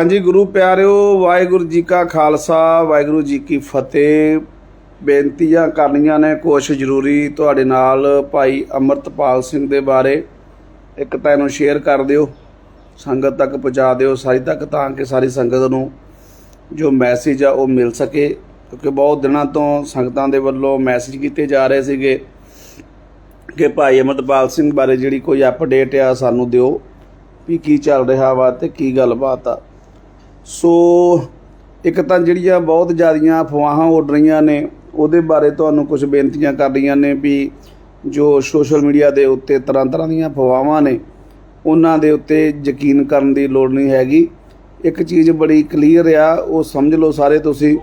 ਹਾਂਜੀ, ਗੁਰੂ ਪਿਆਰਿਓ, ਵਾਹਿਗੁਰੂ ਜੀ ਕਾ ਖਾਲਸਾ, ਵਾਹਿਗੁਰੂ ਜੀ ਕੀ ਫਤਿਹ। ਬੇਨਤੀਆਂ ਕਰਨੀਆਂ ਨੇ, ਕੁਛ ਜ਼ਰੂਰੀ ਤੁਹਾਡੇ ਨਾਲ ਭਾਈ ਅਮਰਤਪਾਲ ਸਿੰਘ ਦੇ ਬਾਰੇ ਇੱਕ ਤਾਂ ਇਹਨੂੰ ਸ਼ੇਅਰ ਕਰ ਦਿਓ, ਸੰਗਤ ਤੱਕ ਪਹੁੰਚਾ ਦਿਓ, ਸਾਰੀ ਤੱਕ ਤਾਂ ਕਿ ਸਾਰੀ ਸੰਗਤ ਨੂੰ ਜੋ ਮੈਸੇਜ ਆ ਉਹ ਮਿਲ ਸਕੇ, ਕਿਉਂਕਿ ਬਹੁਤ ਦਿਨਾਂ ਤੋਂ ਸੰਗਤਾਂ ਦੇ ਵੱਲੋਂ ਮੈਸੇਜ ਕੀਤੇ ਜਾ ਰਹੇ ਸੀਗੇ ਕਿ ਭਾਈ ਅਮਰਤਪਾਲ ਸਿੰਘ ਬਾਰੇ ਜਿਹੜੀ ਕੋਈ ਅਪਡੇਟ ਆ ਸਾਨੂੰ ਦਿਓ, ਵੀ ਕੀ ਚੱਲ ਰਿਹਾ ਵਾ ਤੇ ਕੀ ਗੱਲਬਾਤ ਆ। ਸੋ, ਇੱਕ ਤਾਂ ਜਿਹੜੀਆਂ ਬਹੁਤ ਜ਼ਿਆਦੀਆਂ ਅਫਵਾਹਾਂ ਉੱਡ ਰਹੀਆਂ ਨੇ, ਉਹਦੇ ਬਾਰੇ ਤੁਹਾਨੂੰ ਕੁਝ ਬੇਨਤੀਆਂ ਕਰ ਰਹੀਆਂ ਨੇ ਵੀ ਜੋ ਸੋਸ਼ਲ ਮੀਡੀਆ ਦੇ ਉੱਤੇ ਤਰ੍ਹਾਂ ਤਰ੍ਹਾਂ ਦੀਆਂ ਅਫਵਾਹਾਂ ਨੇ, ਉਹਨਾਂ ਦੇ ਉੱਤੇ ਯਕੀਨ ਕਰਨ ਦੀ ਲੋੜ ਨਹੀਂ ਹੈਗੀ। ਇੱਕ ਚੀਜ਼ ਬੜੀ ਕਲੀਅਰ ਆ, ਉਹ ਸਮਝ ਲਓ ਸਾਰੇ ਤੁਸੀਂ।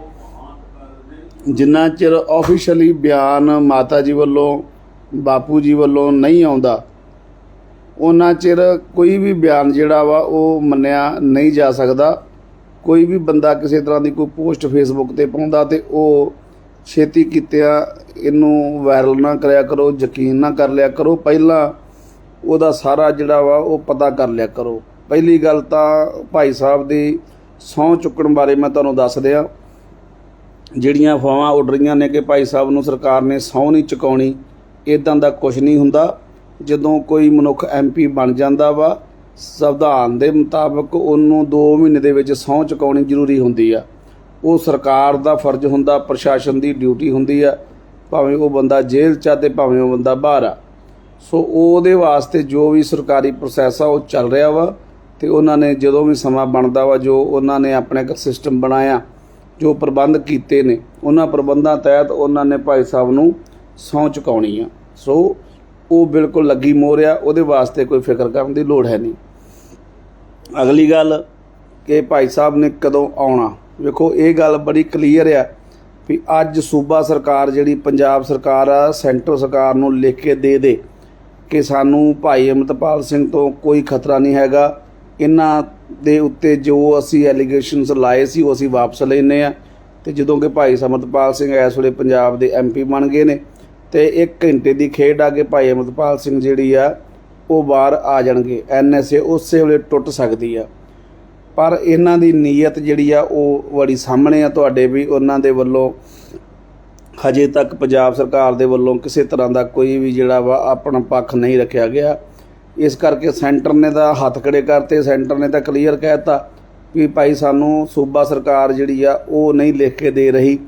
ਜਿੰਨਾ ਚਿਰ ਆਫੀਸ਼ੀਅਲੀ ਬਿਆਨ ਮਾਤਾ ਜੀ ਵੱਲੋਂ, ਬਾਪੂ ਜੀ ਵੱਲੋਂ ਨਹੀਂ ਆਉਂਦਾ, ਉਹਨਾਂ ਚਿਰ ਕੋਈ ਵੀ ਬਿਆਨ ਜਿਹੜਾ ਵਾ ਉਹ ਮੰਨਿਆ ਨਹੀਂ ਜਾ ਸਕਦਾ। ਕੋਈ ਵੀ ਬੰਦਾ ਕਿਸੇ ਤਰ੍ਹਾਂ ਦੀ ਕੋਈ ਪੋਸਟ ਫੇਸਬੁੱਕ ਤੇ ਪਾਉਂਦਾ ਤੇ ਉਹ ਛੇਤੀ ਕੀਤਿਆਂ ਇਹਨੂੰ ਵਾਇਰਲ ਨਾ ਕਰਿਆ ਕਰੋ, ਯਕੀਨ ਨਾ ਕਰ ਲਿਆ ਕਰੋ। ਪਹਿਲਾਂ ਉਹਦਾ ਸਾਰਾ ਜਿਹੜਾ ਵਾ ਉਹ ਪਤਾ ਕਰ ਲਿਆ ਕਰੋ। ਪਹਿਲੀ ਗੱਲ ਤਾਂ ਭਾਈ ਸਾਹਿਬ ਦੀ ਸਹੁੰ ਚੁੱਕਣ ਬਾਰੇ ਮੈਂ ਤੁਹਾਨੂੰ ਦੱਸ ਦਿਆਂ। ਜਿਹੜੀਆਂ ਅਫਵਾਹਾਂ ਉੱਡ ਰਹੀਆਂ ਨੇ ਕਿ ਭਾਈ ਸਾਹਿਬ ਨੂੰ ਸਰਕਾਰ ਨੇ ਸਹੁੰ ਨਹੀਂ ਚੁਕਾਉਣੀ ਇਦਾਂ ਦਾ ਕੁਝ ਨਹੀਂ ਹੁੰਦਾ। ਜਦੋਂ ਕੋਈ ਮਨੁੱਖ ਐਮਪੀ ਬਣ ਜਾਂਦਾ ਵਾ ਸੰਵਿਧਾਨ ਦੇ ਮੁਤਾਬਕ ਉਹਨੂੰ 2 ਮਹੀਨੇ ਦੇ ਵਿੱਚ ਸਹੁੰ ਚੁਕਾਉਣੀ ਜ਼ਰੂਰੀ ਹੁੰਦੀ ਆ। ਉਹ ਸਰਕਾਰ ਦਾ ਫਰਜ਼ ਹੁੰਦਾ, ਪ੍ਰਸ਼ਾਸਨ ਦੀ ਡਿਊਟੀ ਹੁੰਦੀ ਆ, ਭਾਵੇਂ ਉਹ ਬੰਦਾ ਜੇਲ੍ਹ 'ਚ ਆ ਤੇ ਭਾਵੇਂ ਉਹ ਬੰਦਾ ਬਾਹਰ ਆ। ਸੋ ਉਹਦੇ ਵਾਸਤੇ ਜੋ ਵੀ ਸਰਕਾਰੀ ਪ੍ਰੋਸੈਸ ਆ, ਉਹ ਚੱਲ ਰਿਹਾ ਵਾ ਤੇ ਉਹਨਾਂ ਨੇ ਜਦੋਂ ਵੀ ਸਮਾਂ ਬਣਦਾ ਵਾ, ਜੋ ਉਹਨਾਂ ਨੇ ਆਪਣੇ ਇੱਕ ਸਿਸਟਮ ਬਣਾਇਆ, ਜੋ ਪ੍ਰਬੰਧ ਕੀਤੇ ਨੇ, ਉਹਨਾਂ ਪ੍ਰਬੰਧਾਂ ਤਹਿਤ ਉਹਨਾਂ ਨੇ ਭਾਈ ਸਾਹਿਬ ਨੂੰ ਸਹੁੰ ਚੁਕਾਉਣੀ ਆ। ਸੋ ਉਹ ਬਿਲਕੁਲ ਲੱਗੀ ਮੋਰਿਆ ਉਹਦੇ ਵਾਸਤੇ ਕੋਈ ਫਿਕਰ ਕਰਨ ਦੀ ਲੋੜ ਹੈ ਨਹੀਂ। ਅਗਲੀ ਗੱਲ ਕਿ ਭਾਈ ਸਾਹਿਬ ਨੇ ਕਦੋਂ ਆਉਣਾ। ਵੇਖੋ, ਇਹ ਗੱਲ ਬੜੀ ਕਲੀਅਰ ਆ ਵੀ ਅੱਜ ਸੂਬਾ ਸਰਕਾਰ ਜਿਹੜੀ ਪੰਜਾਬ ਸਰਕਾਰ ਆ, ਸੈਂਟਰ ਸਰਕਾਰ ਨੂੰ ਲਿਖ ਕੇ ਦੇ ਦੇ ਕਿ ਸਾਨੂੰ ਭਾਈ ਅਮਰਤਪਾਲ ਸਿੰਘ ਤੋਂ ਕੋਈ ਖਤਰਾ ਨਹੀਂ ਹੈਗਾ। ਇਹਨਾਂ ਦੇ ਉੱਤੇ ਜੋ ਅਸੀਂ ਐਲੀਗੇਸ਼ਨਸ ਲਾਏ ਸੀ, ਉਹ ਅਸੀਂ ਵਾਪਸ ਲੈਨੇ ਆ ਤੇ ਜਦੋਂ ਕਿ ਭਾਈ ਅਮਰਤਪਾਲ ਸਿੰਘ ਇਸ ਵੇਲੇ ਪੰਜਾਬ ਦੇ ਐਮਪੀ ਬਣ ਗਏ ਨੇ ਤੇ 1 ਘੰਟੇ ਦੀ ਖੇਡ ਆ ਕੇ ਭਾਈ ਅਮਰਤਪਾਲ ਸਿੰਘ ਜਿਹੜੀ ਆ, ਉਹ ਬਾਹਰ ਆ ਜਾਣਗੇ। ਐਨਐਸਏ ਉਸੇ ਵੇਲੇ ਟੁੱਟ ਸਕਦੀ ਆ। ਪਰ ਇਹਨਾਂ ਦੀ ਨੀਅਤ ਜਿਹੜੀ ਆ, ਉਹ ਬੜੀ ਸਾਹਮਣੇ ਆ ਤੁਹਾਡੇ ਵੀ। ਉਹਨਾਂ ਦੇ ਵੱਲੋਂ ਹਜੇ ਤੱਕ ਪੰਜਾਬ ਸਰਕਾਰ ਦੇ ਵੱਲੋਂ ਕਿਸੇ ਤਰ੍ਹਾਂ ਦਾ ਕੋਈ ਵੀ ਜਿਹੜਾ ਵਾ ਆਪਣਾ ਪੱਖ ਨਹੀਂ ਰੱਖਿਆ ਗਿਆ। ਇਸ ਕਰਕੇ ਸੈਂਟਰ ਨੇ ਤਾਂ ਹੱਥ ਖੜੇ ਕਰਤੇ, ਸੈਂਟਰ ਨੇ ਤਾਂ ਕਲੀਅਰ ਕਹਿਤਾ ਵੀ ਭਾਈ ਸਾਨੂੰ ਸੂਬਾ ਸਰਕਾਰ ਜਿਹੜੀ ਆ, ਉਹ ਨਹੀਂ ਲਿਖ ਕੇ ਦੇ ਰਹੀ।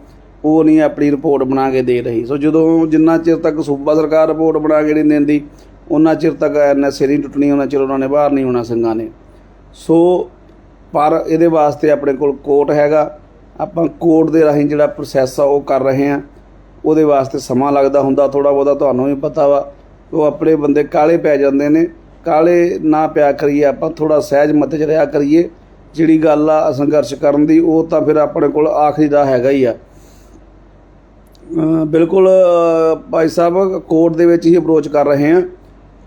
ਉਹ ਨਹੀਂ ਆਪਣੀ ਰਿਪੋਰਟ ਬਣਾ ਕੇ ਦੇ ਰਹੀ। ਸੋ ਜਦੋਂ ਜਿੰਨਾ ਚਿਰ ਤੱਕ ਸੂਬਾ ਸਰਕਾਰ ਰਿਪੋਰਟ ਬਣਾ ਕੇ ਨਹੀਂ ਦਿੰਦੀ ਉਹਨਾਂ ਚਿਰ ਤੱਕ ਐਨਐਸਏ ਨਹੀਂ ਟੁੱਟਣੀ ਉਹਨਾਂ ਚਿਰ ਉਹਨਾਂ ਨੇ ਬਾਹਰ ਨਹੀਂ ਹੋਣਾ ਸਿੰਘਾਂ ਨੇ। ਸੋ ਪਰ ਇਹਦੇ ਵਾਸਤੇ ਆਪਣੇ ਕੋਲ ਕੋਰਟ ਹੈਗਾ। ਆਪਾਂ ਕੋਰਟ ਦੇ ਰਾਹੀਂ ਜਿਹੜਾ ਪ੍ਰੋਸੈਸ ਆ, ਉਹ ਕਰ ਰਹੇ ਆ ਉਹਦੇ ਵਾਸਤੇ ਸਮਾਂ ਲੱਗਦਾ ਹੁੰਦਾ ਥੋੜਾ ਬਹੁਤਾ ਤੁਹਾਨੂੰ ਵੀ ਪਤਾ ਵਾ। ਉਹ ਆਪਣੇ ਬੰਦੇ ਕਾਲੇ ਪੈ ਜਾਂਦੇ ਨੇ। ਕਾਲੇ ਨਾ ਪਿਆ ਕਰੀਏ ਆਪਾਂ ਥੋੜਾ ਸਹਿਜ ਮਤ ਚ ਰਿਹਾ ਕਰੀਏ। ਜਿਹੜੀ ਗੱਲ ਆ ਸੰਘਰਸ਼ ਕਰਨ ਦੀ, ਉਹ ਤਾਂ ਫਿਰ ਆਪਣੇ ਕੋਲ ਆਖਰੀ ਦਾ ਹੈਗਾ ਹੀ ਆ। ਬਿਲਕੁਲ ਭਾਈ ਸਾਹਿਬ, ਕੋਰਟ ਦੇ ਵਿੱਚ ਹੀ ਅਪਰੋਚ ਕਰ ਰਹੇ ਹਾਂ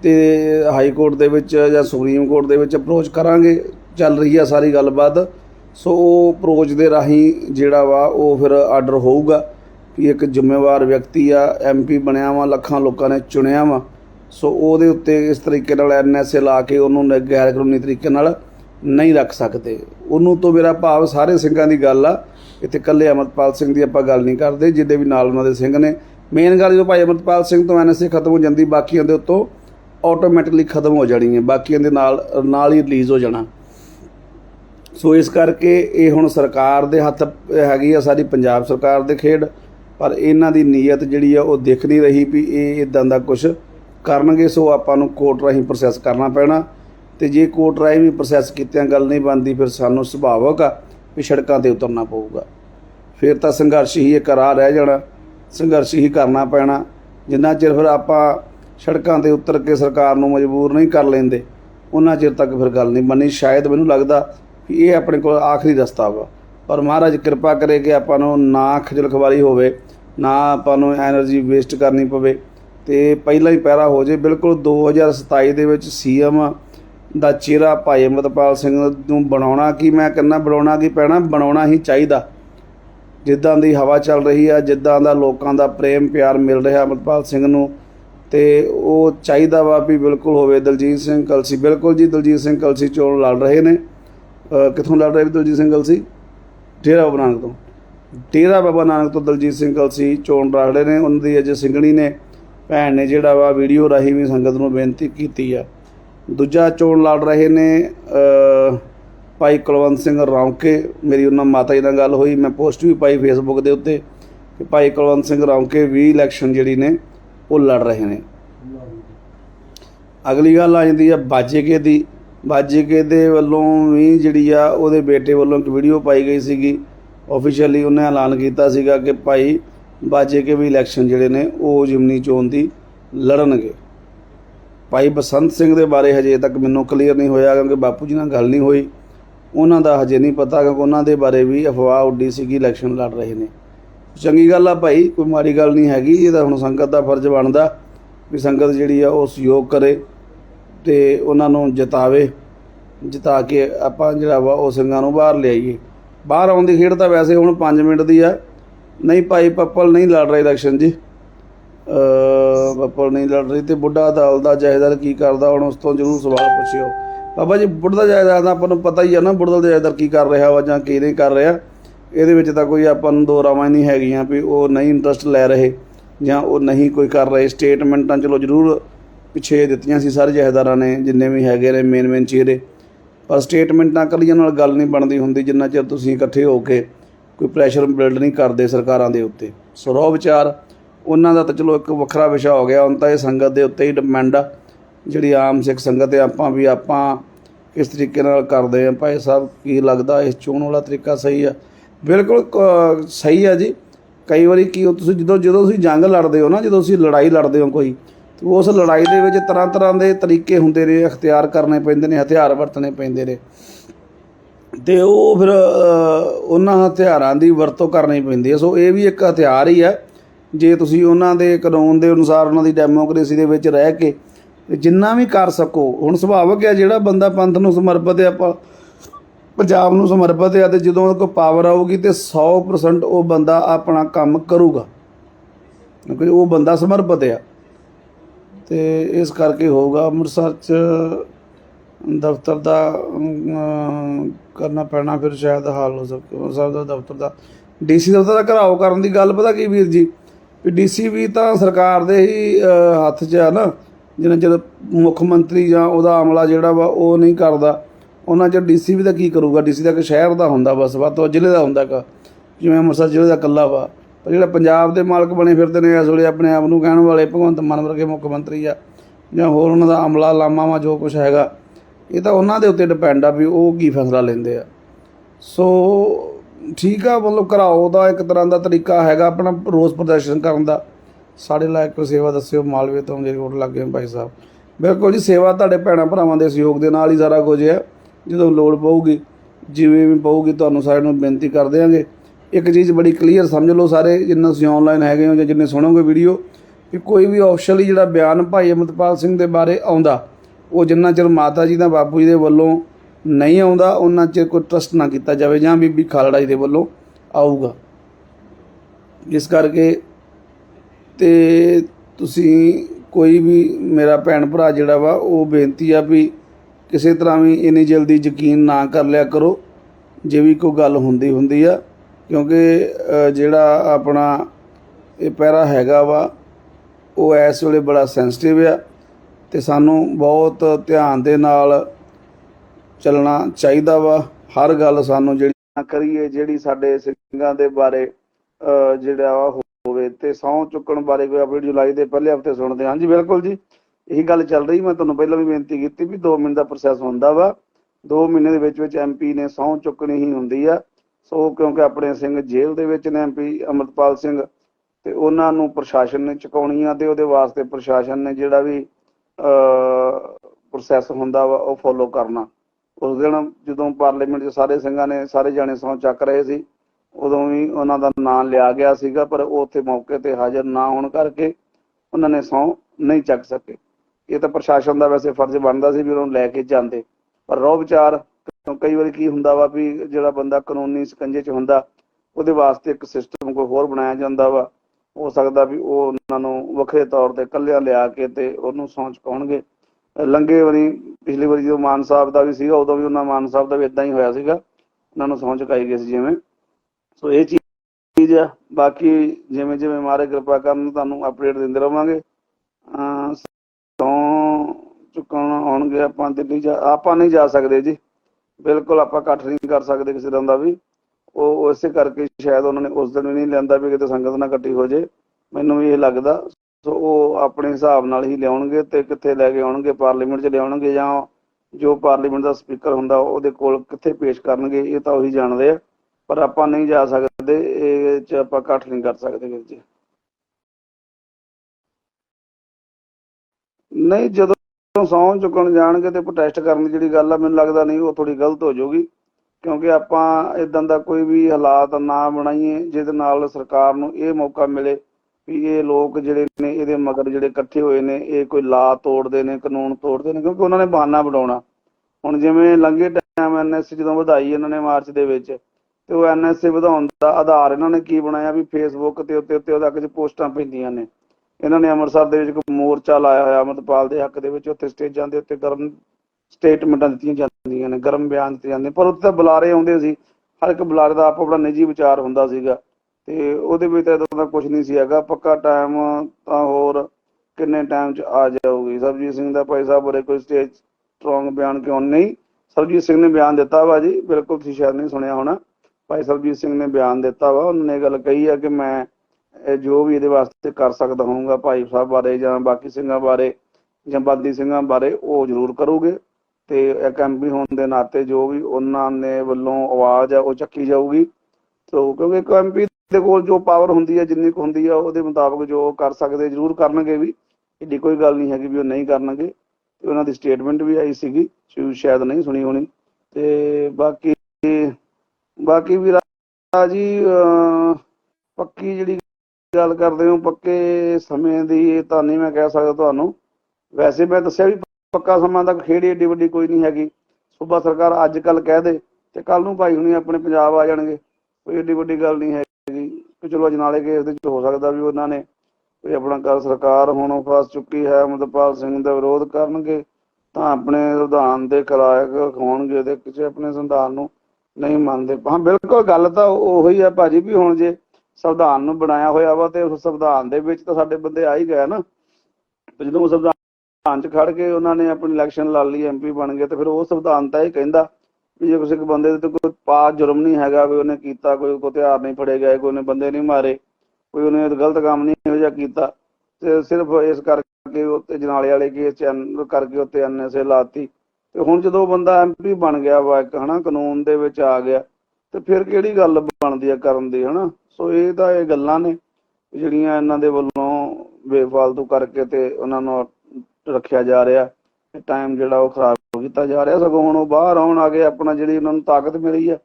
ਤੇ ਹਾਈ ਕੋਰਟ ਦੇ ਵਿੱਚ ਜਾਂ ਸੁਪਰੀਮ ਕੋਰਟ ਦੇ ਵਿੱਚ ਅਪਰੋਚ ਕਰਾਂਗੇ, ਚੱਲ ਰਹੀ ਆ ਸਾਰੀ ਗੱਲਬਾਤ। ਸੋ ਉਹ ਅਪਰੋਚ ਦੇ ਰਾਹੀਂ ਜਿਹੜਾ ਵਾ, ਉਹ ਫਿਰ ਆਰਡਰ ਹੋਊਗਾ ਕਿ ਇੱਕ ਜ਼ਿੰਮੇਵਾਰ ਵਿਅਕਤੀ ਆ ਐਮਪੀ ਬਣਿਆ ਵਾ, ਲੱਖਾਂ ਲੋਕਾਂ ਨੇ ਚੁਣਿਆ ਵਾ। ਸੋ ਉਹਦੇ ਉੱਤੇ ਇਸ ਤਰੀਕੇ ਨਾਲ ਐਨਐਸਏ ਲਾ ਕੇ ਉਹਨੂੰ ਨ- ਗੈਰ ਕਾਨੂੰਨੀ ਤਰੀਕੇ ਨਾਲ ਨਹੀਂ ਰੱਖ ਸਕਦੇ। ਉਹਨੂੰ ਤੋਂ ਮੇਰਾ ਭਾਵ ਸਾਰੇ ਸਿੰਘਾਂ ਦੀ ਗੱਲ ਆ ਇੱਥੇ ਕੱਲੇ ਅਮਰਪਾਲ ਸਿੰਘ ਦੀ ਆਪਾਂ ਗੱਲ ਨਹੀਂ ਕਰਦੇ, ਜਿਹਦੇ ਵੀ ਨਾਲ ਉਹਨਾਂ ਦੇ ਸਿੰਘ ਨੇ। ਮੇਨ ਗੱਲ ਜਦੋਂ ਭਾਈ ਅਮਰਪਾਲ ਸਿੰਘ ਤੋਂ ਐਨਐਸਏ ਖਤਮ ਹੋ ਜਾਂਦੀ, ਬਾਕੀਆਂ ਦੇ ਉੱਤੋਂ ਆਟੋਮੈਟਿਕਲੀ ਖਤਮ ਹੋ ਜਾਣੀ ਹੈ ਬਾਕੀਆਂ ਦੇ ਨਾਲ ਨਾਲ ਹੀ ਰਿਲੀਜ਼ ਹੋ ਜਾਣਾ। ਸੋ ਇਸ ਕਰਕੇ ਇਹ ਹੁਣ ਸਰਕਾਰ ਦੇ ਹੱਥ ਹੈਗੀ ਆ, ਸਾਰੀ ਪੰਜਾਬ ਸਰਕਾਰ ਦੇ ਖੇਡ, ਪਰ ਇਹਨਾਂ ਦੀ ਨੀਅਤ ਜਿਹੜੀ ਆ, ਉਹ ਦਿਖ ਨਹੀਂ ਰਹੀ ਵੀ ਇਹ ਇਦਾਂ ਦਾ ਕੁਝ ਕਰਨਗੇ, ਸੋ ਆਪਾਂ ਨੂੰ ਕੋਰਟ ਰਾਹੀਂ ਪ੍ਰੋਸੈਸ ਕਰਨਾ ਪੈਣਾ। ਤੇ ਜੇ ਕੋਰਟ ਰਾਹੀਂ ਵੀ ਪ੍ਰੋਸੈਸ ਕੀਤਿਆਂ, ਗੱਲ ਨਹੀਂ ਬਣਦੀ, ਫਿਰ ਸਾਨੂੰ ਸੁਭਾਵਕ ਆ। ਵੀ ਸੜਕਾਂ ਤੇ ਉਤਰਨਾ ਪਊਗਾ। ਫਿਰ ਤਾਂ ਸੰਘਰਸ਼ ਹੀ ਇੱਕ ਰਾਹ ਰਹਿ ਜਾਣਾ, ਸੰਘਰਸ਼ ਹੀ ਕਰਨਾ ਪੈਣਾ। ਜਿੰਨਾ ਚਿਰ ਫਿਰ ਆਪਾਂ ਸੜਕਾਂ ਤੇ ਉਤਰ ਕੇ ਸਰਕਾਰ ਨੂੰ ਮਜਬੂਰ ਨਹੀਂ ਕਰ ਲੈਂਦੇ, ਉਹਨਾਂ ਚਿਰ ਤੱਕ ਫਿਰ ਗੱਲ ਨਹੀਂ ਮੰਨੀ ਸ਼ਾਇਦ ਮੈਨੂੰ ਲੱਗਦਾ ਕਿ ਇਹ ਆਪਣੇ ਕੋਲ ਆਖਰੀ ਰਸਤਾ ਹੋਗਾ ਪਰ ਮਹਾਰਾਜ ਕਿਰਪਾ ਕਰੇ ਕਿ ਆਪਾਂ ਨੂੰ ਨਾ ਖਜਲ ਖਵਾਰੀ ਹੋਵੇ, ਨਾ ਆਪਾਂ ਨੂੰ એનર્ਜੀ ਵੇਸਟ ਕਰਨੀ ਪਵੇ। ਤੇ ਪਹਿਲਾਂ ਹੀ ਪੈਰਾ ਹੋ ਜੇ। ਬਿਲਕੁਲ 2027 ਦੇ ਵਿੱਚ ਸੀਐਮ ਦਾ ਚਿਹਰਾ ਭਾਈ ਅਮਰਪਾਲ ਸਿੰਘ ਨੂੰ ਬਣਾਉਣਾ ਕੀ? ਮੈਂ ਕਹਿੰਦਾ ਬਣਾਉਣਾ ਕੀ ਪੈਣਾ? ਬਣਾਉਣਾ ਹੀ ਚਾਹੀਦਾ। ਜਿੱਦਾਂ ਦੀ ਹਵਾ ਚੱਲ ਰਹੀ ਆ, ਜਿੱਦਾਂ ਦਾ ਲੋਕਾਂ ਦਾ ਪ੍ਰੇਮ ਪਿਆਰ ਮਿਲ ਰਿਹਾ ਅਮਰਪਾਲ ਸਿੰਘ ਨੂੰ, ਤੇ ਉਹ ਚਾਹੀਦਾ ਵਾ ਵੀ ਬਿਲਕੁਲ ਹੋਵੇ ਦਲਜੀਤ ਸਿੰਘ ਕਲਸੀ। ਬਿਲਕੁਲ ਜੀ, ਦਲਜੀਤ ਸਿੰਘ ਕਲਸੀ ਚੋਣ ਲੜ ਰਹੇ ਨੇ। ਕਿੱਥੋਂ ਲੜ ਰਹੇ ਵੀ ਦਲਜੀਤ ਸਿੰਘ ਕਲਸੀ? ਡੇਰਾ ਬਾਬਾ ਨਾਨਕ ਤੋਂ। ਡੇਰਾ ਬਾਬਾ ਨਾਨਕ ਤੋਂ ਦਲਜੀਤ ਸਿੰਘ ਕਲਸੀ ਚੋਣ ਲੜ ਰਹੇ ਨੇ। ਉਹਨਾਂ ਦੀ ਅਜੇ ਸਿੰਘਣੀ ਨੇ ਭੈਣ ਨੇ ਜਿਹੜਾ ਵਾ ਵੀਡੀਓ ਰਾਹੀਂ ਵੀ ਸੰਗਤ ਨੂੰ ਬੇਨਤੀ ਕੀਤੀ ਆ। ਦੂਜਾ ਚੋਣ ਲੜ ਰਹੇ ਨੇ ਭਾਈ ਕੁਲਵੰਤ ਸਿੰਘ ਰੌਂਕੇ। ਮੇਰੀ ਉਹਨਾਂ ਮਾਤਾ ਜੀ ਨਾਲ ਗੱਲ ਹੋਈ, ਮੈਂ ਪੋਸਟ ਵੀ ਪਾਈ ਫੇਸਬੁੱਕ ਦੇ ਉੱਤੇ ਕਿ ਭਾਈ ਕੁਲਵੰਤ ਸਿੰਘ ਰੌਂਕੇ ਵੀ ਇਲੈਕਸ਼ਨ ਜਿਹੜੀ ਨੇ, ਉਹ ਲੜ ਰਹੇ ਨੇ। ਅਗਲੀ ਗੱਲ ਆ ਜਾਂਦੀ ਆ ਬਾਜੇਕੇ ਦੀ। ਬਾਜੇਕੇ ਦੇ ਵੱਲੋਂ ਵੀ ਜਿਹੜੀ ਆ, ਉਹਦੇ ਬੇਟੇ ਵੱਲੋਂ ਇੱਕ ਵੀਡੀਓ ਪਾਈ ਗਈ ਸੀਗੀ। ਆਫੀਸ਼ੀਅਲੀ ਉਹਨੇ ਐਲਾਨ ਕੀਤਾ ਸੀਗਾ ਕਿ ਭਾਈ ਬਾਜੇਕੇ ਵੀ ਇਲੈਕਸ਼ਨ ਜਿਹੜੇ ਨੇ, ਉਹ ਜਿਮਨੀ ਚੋਣ ਦੀ ਲੜਨਗੇ। ਭਾਈ ਬਸੰਤ ਸਿੰਘ ਦੇ ਬਾਰੇ ਹਜੇ ਤੱਕ ਮੈਨੂੰ ਕਲੀਅਰ ਨਹੀਂ ਹੋਇਆ, ਕਿਉਂਕਿ ਬਾਪੂ ਜੀ ਨਾਲ ਗੱਲ ਨਹੀਂ ਹੋਈ। ਉਹਨਾਂ ਦਾ ਹਜੇ ਨਹੀਂ ਪਤਾ, ਕਿਉਂਕਿ ਉਹਨਾਂ ਦੇ ਬਾਰੇ ਵੀ ਅਫਵਾਹ ਉੱਡੀ ਸੀਗੀ ਇਲੈਕਸ਼ਨ ਲੜ ਰਹੇ ਨੇ। ਚੰਗੀ ਗੱਲ ਆ ਭਾਈ, ਕੋਈ ਮਾੜੀ ਗੱਲ ਨਹੀਂ ਹੈਗੀ, ਇਹ ਤਾਂ ਹੁਣ ਸੰਗਤ ਦਾ ਫਰਜ਼ ਬਣਦਾ ਵੀ ਸੰਗਤ ਜਿਹੜੀ ਆ ਉਹ ਸਹਿਯੋਗ ਕਰੇ ਤੇ ਉਹਨਾਂ ਨੂੰ ਜਿਤਾਵੇ, ਜਿਤਾ ਕੇ ਆਪਾਂ ਜਿਹੜਾ ਵਾ ਉਹ ਸਿੰਘਾਂ ਨੂੰ ਬਾਹਰ ਲਿਆਈਏ। ਬਾਹਰ ਆਉਣ ਦੀ ਖੇਡ ਤਾਂ ਵੈਸੇ ਹੁਣ 5 ਮਿੰਟ ਦੀ ਆ। ਨਹੀਂ ਭਾਈ, ਪੱਪਲ ਨਹੀਂ ਲੜ ਰਿਹਾ ਇਲੈਕਸ਼ਨ ਜੀ ਅ ਨਹੀਂ ਲੜ ਰਹੀ ਤੇ ਬੁੱਢਾ ਦਲ ਦਾ ਜਾਇਦਾਦ ਕੀ ਕਰਦਾ? ਹੁਣ ਉਸ ਤੋਂ ਜ਼ਰੂਰ ਸਵਾਲ ਪੁੱਛਿਓ। ਬਾਬਾ ਜੀ, ਬੁੱਢਾ ਜਹੇਦਾਰ ਦਾ ਆਪਾਂ ਨੂੰ ਪਤਾ ਹੀ ਆ ਨਾ, ਬੁੱਢਾ ਜਾਇਦਾਦ ਕੀ ਕਰ ਰਿਹਾ ਵਾ ਜਾਂ ਕੀ ਨਹੀਂ ਕਰ ਰਿਹਾ। ਇਹਦੇ ਵਿੱਚ ਤਾਂ ਕੋਈ ਆਪਾਂ ਨੂੰ ਦੋ ਰਾਵਾਂ ਨਹੀਂ ਹੈਗੀਆਂ ਵੀ ਉਹ ਨਹੀਂ ਇੰਟਰਸਟ ਲੈ ਰਹੇ ਜਾਂ ਉਹ ਨਹੀਂ ਕੋਈ ਕਰ ਰਹੇ। ਸਟੇਟਮੈਂਟਾਂ ਚਲੋ ਜ਼ਰੂਰ ਪਿੱਛੇ ਦਿੱਤੀਆਂ ਸੀ ਸਾਰੇ ਜਹੇਦਾਰਾਂ ਨੇ, ਜਿੰਨੇ ਵੀ ਹੈਗੇ ਨੇ ਮੇਨ ਮੇਨ ਚਿਹਰੇ। ਪਰ ਸਟੇਟਮੈਂਟਾਂ ਕੱਲੀਆਂ ਨਾਲ ਗੱਲ ਨਹੀਂ ਬਣਦੀ ਹੁੰਦੀ, ਜਿੰਨਾ ਚਿਰ ਤੁਸੀਂ ਇਕੱਠੇ ਹੋ ਕੇ ਕੋਈ ਪ੍ਰੈਸ਼ਰ ਬਿਲਡ ਨਹੀਂ ਕਰਦੇ ਸਰਕਾਰਾਂ ਦੇ ਉੱਤੇ। ਸੋ ਰੋਹ ਵਿਚਾਰ ਉਹਨਾਂ ਦਾ ਤਾਂ ਚਲੋ ਇੱਕ ਵੱਖਰਾ ਵਿਸ਼ਾ ਹੋ ਗਿਆ, ਹੁਣ ਤਾਂ ਇਹ ਸੰਗਤ ਦੇ ਉੱਤੇ ਹੀ ਡਿਪੈਂਡ ਆ। ਜਿਹੜੀ ਆਮ ਸਿੱਖ ਸੰਗਤ ਹੈ, ਆਪਾਂ ਵੀ ਆਪਾਂ ਕਿਸ ਤਰੀਕੇ ਨਾਲ ਕਰਦੇ ਆ ਭਾਈ ਸਾਹਿਬ ਕੀ ਲੱਗਦਾ ਇਸ ਚੋਣ ਵਾਲਾ ਤਰੀਕਾ ਸਹੀ ਆ? ਬਿਲਕੁਲ ਕ- ਸਹੀ ਆ ਜੀ। ਕਈ ਵਾਰੀ ਕੀ ਹੋ, ਤੁਸੀਂ ਜਦੋਂ ਜਦੋਂ ਤੁਸੀਂ ਜੰਗ ਲੜਦੇ ਹੋ ਨਾ, ਜਦੋਂ ਤੁਸੀਂ ਲੜਾਈ ਲੜਦੇ ਹੋ ਕੋਈ, ਤੇ ਉਸ ਲੜਾਈ ਦੇ ਵਿੱਚ ਤਰ੍ਹਾਂ ਤਰ੍ਹਾਂ ਦੇ ਤਰੀਕੇ ਹੁੰਦੇ ਨੇ, ਅਖਤਿਆਰ ਕਰਨੇ ਪੈਂਦੇ ਨੇ, ਹਥਿਆਰ ਵਰਤਣੇ ਪੈਂਦੇ ਨੇ। ਤੇ ਉਹ ਫਿਰ ਉਹਨਾਂ ਹਥਿਆਰਾਂ ਦੀ ਵਰਤੋਂ ਕਰਨੀ ਪੈਂਦੀ ਹੈ। ਸੋ ਇਹ ਵੀ ਇੱਕ ਹਥਿਆਰ ਹੀ ਹੈ। ਜੇ ਤੁਸੀਂ ਉਹਨਾਂ ਦੇ ਕਾਨੂੰਨ ਦੇ ਅਨੁਸਾਰ ਉਹਨਾਂ ਦੀ ਡੈਮੋਕ੍ਰੇਸੀ ਦੇ ਵਿੱਚ ਰਹਿ ਕੇ ਜਿੰਨਾ ਵੀ ਕਰ ਸਕੋ, ਹੁਣ ਸੁਭਾਵਕ ਹੈ ਜਿਹੜਾ ਬੰਦਾ ਪੰਥ ਨੂੰ ਸਮਰਪਿਤ ਹੈ, ਆਪਾਂ ਪੰਜਾਬ ਨੂੰ ਸਮਰਪਿਤ ਹੈ ਤੇ ਜਦੋਂ ਉਹਦੇ ਕੋਲ ਪਾਵਰ ਆਊਗੀ ਤੇ 100% ਉਹ ਬੰਦਾ ਆਪਣਾ ਕੰਮ ਕਰੂਗਾ। ਕਿਉਂਕਿ ਉਹ ਬੰਦਾ ਸਮਰਪਿਤ ਹੈ ਤੇ ਇਸ ਕਰਕੇ ਹੋਊਗਾ ਅੰਮ੍ਰਿਤਸਰ ਚ ਦਫ਼ਤਰ ਦਾ ਕਰਨਾ ਪੈਣਾ ਫਿਰ ਸ਼ਾਇਦ ਹਾਲ ਹੋ ਸਕੇ। ਅੰਮ੍ਰਿਤਸਰ ਦਾ ਦਫ਼ਤਰ ਦਾ ਡੀਸੀ ਦਫ਼ਤਰ ਦਾ ਘਰਾਓ ਕਰਨ ਦੀ ਗੱਲ ਪਤਾ ਕੀ ਵੀਰ ਜੀ? ਵੀ ਡੀਸੀ ਵੀ ਤਾਂ ਸਰਕਾਰ ਦੇ ਹੀ ਹੱਥ 'ਚ ਆ ਨਾ। ਜਿੰਨਾ ਚਿਰ ਮੁੱਖ ਮੰਤਰੀ ਜਾਂ ਉਹਦਾ ਅਮਲਾ ਜਿਹੜਾ ਵਾ, ਉਹ ਨਹੀਂ ਕਰਦਾ, ਉਹਨਾਂ ਚਿਰ ਡੀਸੀ ਵੀ ਤਾਂ ਕੀ ਕਰੂਗਾ? ਡੀਸੀ ਦਾ ਕਿ ਸ਼ਹਿਰ ਦਾ ਹੁੰਦਾ ਬਸ, ਵੱਧ ਤੋਂ ਵੱਧ ਜ਼ਿਲ੍ਹੇ ਦਾ ਹੁੰਦਾ ਕਾ ਜਿਵੇਂ ਅੰਮ੍ਰਿਤਸਰ ਜ਼ਿਲ੍ਹੇ ਦਾ ਇਕੱਲਾ ਵਾ। ਪਰ ਜਿਹੜਾ ਪੰਜਾਬ ਦੇ ਮਾਲਕ ਬਣੇ ਫਿਰਦੇ ਨੇ, ਇਸ ਵੇਲੇ ਆਪਣੇ ਆਪ ਨੂੰ ਕਹਿਣ ਵਾਲੇ ਭਗਵੰਤ ਮਾਨ ਵਰਗੇ ਮੁੱਖ ਮੰਤਰੀ ਆ, ਜਾਂ ਹੋਰ ਉਹਨਾਂ ਦਾ ਅਮਲਾ, ਲਾਮਾ ਵਾ, ਜੋ ਕੁਝ ਹੈਗਾ, ਇਹ ਤਾਂ ਉਹਨਾਂ ਦੇ ਉੱਤੇ ਡਿਪੈਂਡ ਆ ਵੀ ਉਹ ਕੀ ਫੈਸਲਾ ਲੈਂਦੇ ਆ। ਸੋ ਠੀਕ ਆ, ਮਤਲਬ ਘਰਾਓ ਦਾ ਇੱਕ ਤਰ੍ਹਾਂ ਦਾ ਤਰੀਕਾ ਹੈਗਾ ਆਪਣਾ ਰੋਸ ਪ੍ਰਦਰਸ਼ਨ ਕਰਨ ਦਾ। ਸਾਡੇ ਲਾਇਕ ਕੋਈ ਸੇਵਾ ਦੱਸਿਓ, ਮਾਲਵੇ ਤੋਂ ਮੇਰੇ ਕੋਲ ਲੱਗੇ ਭਾਈ ਸਾਹਿਬ। ਬਿਲਕੁਲ ਜੀ, ਸੇਵਾ ਤੁਹਾਡੇ ਭੈਣਾਂ ਭਰਾਵਾਂ ਦੇ ਸਹਿਯੋਗ ਦੇ ਨਾਲ ਹੀ ਸਾਰਾ ਕੁਝ ਹੈ। ਜਦੋਂ ਲੋੜ ਪਊਗੀ, ਜਿਵੇਂ ਵੀ ਪਊਗੀ, ਤੁਹਾਨੂੰ ਸਾਰਿਆਂ ਨੂੰ ਬੇਨਤੀ ਕਰ ਦਿਆਂਗੇ। ਇੱਕ ਚੀਜ਼ ਬੜੀ ਕਲੀਅਰ ਸਮਝ ਲਓ ਸਾਰੇ, ਜਿੰਨਾ ਤੁਸੀਂ ਆਨਲਾਈਨ ਹੈਗੇ ਹੋ ਜਾਂ ਜਿੰਨੇ ਸੁਣੋਗੇ ਵੀਡੀਓ ਕਿ ਕੋਈ ਵੀ ਆਫੀਸ਼ੀਅਲੀ ਜਿਹੜਾ ਬਿਆਨ ਭਾਈ ਅਮਰਤਪਾਲ ਸਿੰਘ ਦੇ ਬਾਰੇ ਆਉਂਦਾ, ਉਹ ਜਿੰਨਾ ਚਿਰ ਮਾਤਾ ਜੀ ਦਾ ਬਾਪੂ ਜੀ ਦੇ ਵੱਲੋਂ ਨਹੀਂ ਆਉਂਦਾ, ਉਹਨਾਂ ਚਿਰ ਕੋਈ ਟਰਸਟ ਨਾ ਕੀਤਾ ਜਾਵੇ ਜਾਂ ਬੀਬੀ ਖਾਲੜਾ ਜੀ ਦੇ ਵੱਲੋਂ ਆਊਗਾ। ਇਸ ਕਰਕੇ ਤੇ ਤੁਸੀਂ ਕੋਈ ਵੀ ਮੇਰਾ ਭੈਣ ਭਰਾ ਜਿਹੜਾ ਵਾ, ਉਹ ਬੇਨਤੀ ਆ ਵੀ ਕਿਸੇ ਤਰ੍ਹਾਂ ਵੀ ਇੰਨੀ ਜਲਦੀ ਯਕੀਨ ਨਾ ਕਰ ਲਿਆ ਕਰੋ, ਜੇ ਵੀ ਕੋਈ ਗੱਲ ਹੁੰਦੀ ਹੁੰਦੀ ਆ, ਕਿਉਂਕਿ ਜਿਹੜਾ ਆਪਣਾ ਇਹ ਪੈਰਾ ਹੈਗਾ ਵਾ, ਉਹ ਇਸ ਵੇਲੇ ਬੜਾ ਸੈਂਸਿਟਿਵ ਆ ਤੇ ਸਾਨੂੰ ਬਹੁਤ ਧਿਆਨ ਦੇ ਨਾਲ ਚੱਲਣਾ ਚਾਹੀਦਾ ਵਾ। ਹਰ ਗੱਲ ਸਾਨੂੰ ਜਿਹੜੀ ਕਰੀਏ, ਜਿਹੜੀ ਸਾਡੇ ਸਿੰਘਾਂ ਦੇ ਬਾਰੇ ਜਿਹੜਾ ਵਾ ਹੋਵੇ ਤੇ ਸਹੁੰ ਚੁੱਕਣ ਬਾਰੇ ਕੋਈ ਆਪਣੀ ਜੁਲਾਈ ਦੇ ਪਹਿਲੇ ਹਫ਼ਤੇ ਸੁਣਦੇ ਹਾਂ। ਜੀ ਬਿਲਕੁਲ ਜੀ। ਇਹੀ ਗੱਲ ਚੱਲ ਰਹੀ। ਮੈਂ ਤੁਹਾਨੂੰ ਪਹਿਲਾਂ ਵੀ ਬੇਨਤੀ ਕੀਤੀ ਵੀ 2 ਮਿੰਟ ਦਾ ਪ੍ਰੋਸੈਸ ਹੁੰਦਾ ਵਾ। 2 ਮਹੀਨੇ ਦੇ ਵਿੱਚ ਵਿੱਚ ਐਮਪੀ ਨੇ ਸਹੁੰ ਚੁੱਕਣੀ ਹੀ ਹੁੰਦੀ ਆ। ਸੋ ਕਿਉਂਕਿ ਆਪਣੇ ਸਿੰਘ ਜੇਲ੍ਹ ਦੇ ਵਿੱਚ ਨੇ ਐਮਪੀ ਅਮਰਪਾਲ ਸਿੰਘ ਤੇ ਉਹਨਾਂ ਨੂੰ ਪ੍ਰਸ਼ਾਸਨ ਨੇ ਚੁਕਾਉਣੀ ਆ ਤੇ ਉਹਦੇ ਵਾਸਤੇ ਪ੍ਰਸ਼ਾਸਨ ਨੇ ਜਿਹੜਾ ਵੀ ਪ੍ਰੋਸੈਸ ਹੁੰਦਾ ਵਾ ਉਹ ਫੋਲੋ ਕਰਨਾ। ਉਸ ਦਿਨ ਜਦੋਂ ਪਾਰਲੀਮੈਂਟ 'ਚ ਸਾਰੇ ਸਿੰਘਾਂ ਨੇ ਸਾਰੇ ਜਾਣੇ ਸਹੁੰ ਚੱਕ ਰਹੇ ਸੀ, ਉਦੋਂ ਵੀ ਉਹਨਾਂ ਦਾ ਨਾਂ ਲਿਆ ਗਿਆ ਸੀਗਾ, ਪਰ ਉਹ ਉੱਥੇ ਮੌਕੇ ਤੇ ਹਾਜ਼ਰ ਨਾ ਹੋਣ ਕਰਕੇ ਉਹਨਾਂ ਨੇ ਸਹੁੰ ਨਹੀਂ ਚੱਕ ਸਕੇ। ਇਹ ਤਾਂ ਪ੍ਰਸ਼ਾਸਨ ਦਾ ਵੈਸੇ ਫਰਜ਼ ਬਣਦਾ ਸੀ ਵੀ ਉਹਨੂੰ ਲੈ ਕੇ ਜਾਂਦੇ। ਪਰ ਰੋ ਵਿਚਾਰ ਕਈ ਵਾਰੀ ਕੀ ਹੁੰਦਾ ਵਾ ਵੀ ਜਿਹੜਾ ਬੰਦਾ ਕਾਨੂੰਨੀ ਸਕੰਜੇ 'ਚ ਹੁੰਦਾ, ਉਹਦੇ ਵਾਸਤੇ ਇੱਕ ਸਿਸਟਮ ਕੋਈ ਹੋਰ ਬਣਾਇਆ ਜਾਂਦਾ ਵਾ। ਹੋ ਸਕਦਾ ਵੀ ਉਹ ਉਹਨਾਂ ਨੂੰ ਵੱਖਰੇ ਤੌਰ ਤੇ ਇਕੱਲਿਆਂ ਲਿਆ ਕੇ ਤੇ ਉਹਨੂੰ ਸਹੁੰ ਚੁਕਾਉਣਗੇ। ਲੰਗੇ ਵਾਰੀ, ਪਿਛਲੀ ਵਾਰੀ ਜਦੋਂ ਮਾਨ ਸਾਹਿਬ ਦਾ ਵੀ ਸੀਗਾ, ਉਦੋਂ ਵੀ ਉਹਨਾਂ ਮਾਨ ਸਾਹਿਬ ਦਾ ਵੀ ਇਦਾਂ ਹੀ ਹੋਇਆ ਸੀਗਾ। ਉਹਨਾਂ ਨੂੰ ਸਹੁੰ ਚੁਕਾਈ ਗਈ ਸੀ ਜਿਵੇਂ। ਸੋ ਇਹ ਚੀਜ਼ ਆ। ਬਾਕੀ ਜਿਵੇਂ ਜਿਵੇਂ ਮਾਰੇ ਕਿਰਪਾ ਕਰਨ, ਤੁਹਾਨੂੰ ਅਪਡੇਟ ਦਿੰਦੇ ਰਵਾਂਗੇ। ਅਹ ਸਹੁੰ ਚੁੱਕਣ ਆਉਣਗੇ ਆਪਾਂ ਦਿੱਲੀ ਜਾ, ਆਪਾਂ ਨਹੀਂ ਜਾ ਸਕਦੇ ਜੀ। ਬਿਲਕੁਲ ਆਪਾਂ ਇਕੱਠ ਨਹੀਂ ਕਰ ਸਕਦੇ ਕਿਸੇ ਤਰ੍ਹਾਂ ਦਾ ਵੀ। ਉਹ ਉਸੇ ਕਰਕੇ ਸ਼ਾਇਦ ਉਹਨਾਂ ਨੇ ਉਸ ਦਿਨ ਵੀ ਨਹੀਂ ਲੈਂਦਾ ਵੀ ਕਿਤੇ ਸੰਗਤ ਨਾ ਕੱਟੀ ਹੋ ਜੇ। ਮੈਨੂੰ ਵੀ ਇਹ ਲੱਗਦਾ। ਸੋ ਉਹ ਆਪਣੇ ਹਿਸਾਬ ਨਾਲ ਹੀ ਲਿਆਉਣਗੇ ਤੇ ਕਿੱਥੇ ਲੈ ਕੇ ਆਉਣਗੇ, ਪਾਰਲੀਮੈਂਟ 'ਚ ਲਿਆਉਣਗੇ ਜਾਂ ਜੋ ਪਾਰਲੀਮੈਂਟ ਦਾ ਸਪੀਕਰ ਹੁੰਦਾ ਉਹਦੇ ਕੋਲ ਕਿੱਥੇ ਪੇਸ਼ ਕਰਨਗੇ, ਇਹ ਤਾਂ ਉਹੀ ਜਾਣਦੇ ਆ। ਪਰ ਆਪਾਂ ਨਹੀਂ ਜਾ ਸਕਦੇ, ਇਹ 'ਚ ਆਪਾਂ ਇਕੱਠ ਨਹੀਂ ਕਰ ਸਕਦੇ ਵੀਰ ਜੀ। ਨਹੀਂ, ਜਦੋਂ ਸਹੁੰ ਚੁੱਕਣ ਜਾਣਗੇ ਤੇ ਪ੍ਰੋਟੈਸਟ ਕਰਨ ਦੀ ਜਿਹੜੀ ਗੱਲ ਆ, ਮੈਨੂੰ ਲੱਗਦਾ ਨਹੀਂ ਉਹ ਥੋੜੀ ਗਲਤ ਹੋ ਜਾਊਗੀ। ਕਿਉਂਕਿ ਆਪਾਂ ਇਦਾਂ ਦਾ ਕੋਈ ਵੀ ਹਾਲਾਤ ਨਾ ਬਣਾਈਏ, ਜਿਹਦੇ ਨਾਲ ਸਰਕਾਰ ਨੂੰ ਇਹ ਮੌਕਾ ਮਿਲੇ ਵੀ ਇਹ ਲੋਕ ਜਿਹੜੇ ਨੇ, ਇਹਦੇ ਮਗਰ ਜਿਹੜੇ ਇਕੱਠੇ ਹੋਏ ਨੇ, ਇਹ ਕੋਈ ਲਾ ਤੋੜਦੇ ਨੇ, ਕਾਨੂੰਨ ਤੋੜਦੇ ਨੇ, ਕਿਉਂਕਿ ਉਹਨਾਂ ਨੇ ਬਹਾਨਾ ਬਣਾਉਣਾ ਹੁਣ ਜਿਵੇਂ ਲੰਘੇ ਟਾਈਮ ਐਨਐਸਸੀ ਜਦੋਂ ਵਧਾਈ ਇਹਨਾਂ ਨੇ ਮਾਰਚ ਦੇ ਵਿੱਚ, ਤੇ ਉਹ ਐਨਐਸਸੀ ਵਧਾਉਣ ਦਾ ਆਧਾਰ ਇਹਨਾਂ ਨੇ ਕੀ ਬਣਾਇਆ ਵੀ ਫੇਸਬੁੱਕ ਤੇ ਉੱਤੇ ਉੱਤੇ ਉਹਦਾ ਕੁਝ ਪੋਸਟਾਂ ਪੈਂਦੀਆਂ ਨੇ। ਇਹਨਾਂ ਨੇ ਅੰਮ੍ਰਿਤਸਰ ਦੇ ਵਿੱਚ ਇੱਕ ਮੋਰਚਾ ਲਾਇਆ ਹੋਇਆ ਅਮਰਪਾਲ ਦੇ ਹੱਕ ਦੇ ਵਿੱਚ, ਉੱਥੇ ਸਟੇਜਾਂ ਦੇ ਉੱਤੇ ਗਰਮ ਸਟੇਟਮੈਂਟਾਂ ਦਿੱਤੀਆਂ ਜਾਂਦੀਆਂ ਨੇ, ਗਰਮ ਬਿਆਨ ਦਿੱਤੇ ਜਾਂਦੇ ਪਰ ਉੱਥੇ ਤਾਂ ਬੁਲਾਰੇ ਆਉਂਦੇ ਸੀ, ਹਰ ਇੱਕ ਬੁਲਾਰੇ ਦਾ ਆਪੋ ਆਪਣਾ ਨਿੱਜੀ ਵਿਚਾਰ ਹੁੰਦਾ ਸੀਗਾ। ਤੇ ਉਹਦੇ ਵਿੱਚ ਤਾਂ ਇਦਾਂ ਦਾ ਕੁਝ ਨਹੀਂ ਸੀ ਹੈਗਾ। ਪੱਕਾ ਟਾਈਮ ਤਾਂ ਹੋਰ ਕਿੰਨੇ ਟਾਈਮ 'ਚ ਆ ਜਾਊਗੀ। ਸਰਬਜੀਤ ਸਿੰਘ ਦਾ ਭਾਈ ਸਾਹਿਬ ਬਾਰੇ ਕੋਈ ਸਟੇਜ ਸਟਰੋਂਗ ਬਿਆਨ ਕਿਉਂ ਨਹੀਂ? ਸਰਬਜੀਤ ਸਿੰਘ ਨੇ ਬਿਆਨ ਦਿੱਤਾ ਵਾ ਜੀ। ਬਿਲਕੁਲ ਤੁਸੀਂ ਸ਼ਾਇਦ ਨਹੀਂ ਸੁਣਿਆ ਹੋਣਾ। ਭਾਈ ਸਰਬਜੀਤ ਸਿੰਘ ਨੇ ਬਿਆਨ ਦਿੱਤਾ ਵਾ। ਉਹਨਾਂ ਨੇ ਗੱਲ ਕਹੀ ਆ ਕਿ ਮੈਂ ਜੋ ਵੀ ਇਹਦੇ ਵਾਸਤੇ ਕਰ ਸਕਦਾ ਹੋਊਗਾ ਭਾਈ ਸਾਹਿਬ ਬਾਰੇ ਜਾਂ ਬਾਕੀ ਸਿੰਘਾਂ ਬਾਰੇ ਜਾਂ ਬਾਦੀ ਸਿੰਘਾਂ ਬਾਰੇ, ਉਹ ਜ਼ਰੂਰ ਕਰੂਗੇ। ਤੇ ਇੱਕ ਐਮਪੀ ਹੋਣ ਦੇ ਨਾਤੇ ਜੋ ਵੀ ਉਹਨਾਂ ਨੇ ਵੱਲੋਂ ਆਵਾਜ਼ ਆ, ਉਹ ਚੱਕੀ ਜਾਊਗੀ। ਸੋ ਕਿਉਂਕਿ ਇੱਕ ਐਮਪੀ ਦੇ ਕੋਲ ਜੋ ਪਾਵਰ ਹੁੰਦੀ ਹੈ ਜਿੰਨੀ ਕੁ ਹੁੰਦੀ ਆ ਉਹਦੇ ਮੁਤਾਬਕ ਜੋ ਉਹ ਕਰ ਸਕਦੇ ਜ਼ਰੂਰ ਕਰਨਗੇ ਵੀ। ਏਡੀ ਕੋਈ ਗੱਲ ਨਹੀਂ ਹੈਗੀ ਵੀ ਉਹ ਨਹੀਂ ਕਰਨਗੇ। ਤੇ ਉਹਨਾਂ ਦੀ ਸਟੇਟਮੈਂਟ ਵੀ ਆਈ ਸੀਗੀ ਸ਼ਾਇਦ ਨਹੀਂ ਸੁਣੀ ਹੋਣੀ। ਤੇ ਬਾਕੀ ਬਾਕੀ ਵੀ ਜੀ ਅਹ, ਪੱਕੀ ਜਿਹੜੀ ਗੱਲ ਕਰਦੇ ਹੋ ਪੱਕੇ ਸਮੇਂ ਦੀ ਇਹ ਤਾਂ ਨਹੀਂ ਮੈਂ ਕਹਿ ਸਕਦਾ ਤੁਹਾਨੂੰ। ਵੈਸੇ ਮੈਂ ਦੱਸਿਆ ਵੀ ਪੱਕਾ ਸਮਾਂ ਤੱਕ ਖੇਡ ਏਡੀ ਵੱਡੀ ਕੋਈ ਨਹੀਂ ਹੈਗੀ। ਸੂਬਾ ਸਰਕਾਰ ਅੱਜ ਕੱਲ ਕਹਿ ਦੇ ਤੇ ਕੱਲ ਨੂੰ ਭਾਈ ਹੁਣੀ ਆਪਣੇ ਪੰਜਾਬ ਆ ਜਾਣਗੇ। ਕੋਈ ਏਡੀ ਵੱਡੀ ਗੱਲ ਨਹੀਂ ਹੈ। ਹੈਗੀ ਕਿ ਚਲੋ ਅਜਨਾਲੇ ਕੇਸ ਦੇ ਵਿੱਚ ਹੋ ਸਕਦਾ ਵੀ ਉਹਨਾਂ ਨੇ ਕੋਈ ਆਪਣਾ ਕਰ ਸਰਕਾਰ ਹੁਣ ਫਸ ਚੁੱਕੀ ਹੈ ਅਮਰਪਾਲ ਸਿੰਘ ਦਾ ਵਿਰੋਧ ਕਰਨਗੇ, ਤਾਂ ਆਪਣੇ ਸੰਵਿਧਾਨ ਦੇ ਖਿਲਾਫ ਹੋਣਗੇ ਤੇ ਕਿਸੇ ਆਪਣੇ ਸੰਵਿਧਾਨ ਨੂੰ ਨਹੀਂ ਮੰਨਦੇ। ਹਾਂ, ਬਿਲਕੁਲ ਗੱਲ ਤਾਂ ਉਹੀ ਆ ਭਾਜੀ ਵੀ ਹੁਣ ਜੇ ਸੰਵਿਧਾਨ ਨੂੰ ਬਣਾਇਆ ਹੋਇਆ ਵਾ ਤੇ ਉਸ ਸੰਵਿਧਾਨ ਦੇ ਵਿੱਚ ਤਾਂ ਸਾਡੇ ਬੰਦੇ ਆ ਹੀ ਗਏ ਨਾ। ਤੇ ਜਦੋਂ ਉਹ ਸੰਵਿਧਾਨ 'ਚ ਖੜ ਕੇ ਉਹਨਾਂ ਨੇ ਆਪਣੀ ਇਲੈਕਸ਼ਨ ਲੜ ਲਈ ਐਮਪੀ ਬਣ ਗਏ ਤੇ ਫਿਰ ਉਹ ਸੰਵਿਧਾਨ ਤਾਂ ਇਹ ਕਹਿੰਦਾ ਵੀ ਜੇ ਕਿਸੇ ਬੰਦੇ ਤੇ ਕੋਈ ਪਾਕ ਜੁਰਮ ਨਹੀਂ ਹੈਗਾ ਵੀ ਉਹਨੇ ਕੀਤਾ, ਕੋਈ ਕੋ ਹਥਿਆਰ ਨਹੀਂ ਫੜੇ ਗਏ, ਕੋਈ ਉਹਨੇ ਬੰਦੇ ਨਹੀਂ ਮਾਰੇ, ਕੋਈ ਉਹਨੇ ਗਲਤ ਕੰਮ ਨਹੀਂ ਇਹੋ ਜਿਹਾ ਕੀਤਾ, ਤੇ ਸਿਰਫ ਇਸ ਕਰਕੇ ਉੱਤੇ ਜਨਾਲੇ ਵਾਲੇ ਕੇਸ ਚ ਕਰਕੇ ਉੱਤੇ ਐਨਐਸਏ ਲਾਤੀ। ਤੇ ਹੁਣ ਜਦੋਂ ਬੰਦਾ ਐਮਪੀ ਬਣ ਗਿਆ ਵਾ ਇੱਕ, ਹਨਾ, ਕਾਨੂੰਨ ਦੇ ਵਿੱਚ ਆ ਗਿਆ, ਤੇ ਫਿਰ ਕਿਹੜੀ ਗੱਲ ਬਣਦੀ ਆ ਕਰਨ ਦੀ, ਹਨਾ? ਸੋ ਇਹ ਤਾਂ ਇਹ ਗੱਲਾਂ ਨੇ ਜਿਹੜੀਆਂ ਇਹਨਾਂ ਦੇ ਵੱਲੋਂ ਬੇਫਾਲਤੂ ਕਰਕੇ ਤੇ ਉਹਨਾਂ ਨੂੰ ਰੱਖਿਆ ਜਾ ਰਿਹਾ ਟਾਈਮ ਜਿਹੜਾ ਉਹ ਖਰਾਬ ਕੀਤਾ ਜਾ ਰਿਹਾ ਸਗੋਂ ਹੁਣ ਉਹ ਬਾਹਰ ਆਉਣ ਆ ਗਏ, ਆਪਣਾ ਜਿਹੜੀ ਉਹਨਾਂ ਨੂੰ ਤਾਕਤ ਮਿਲੀ ਆ,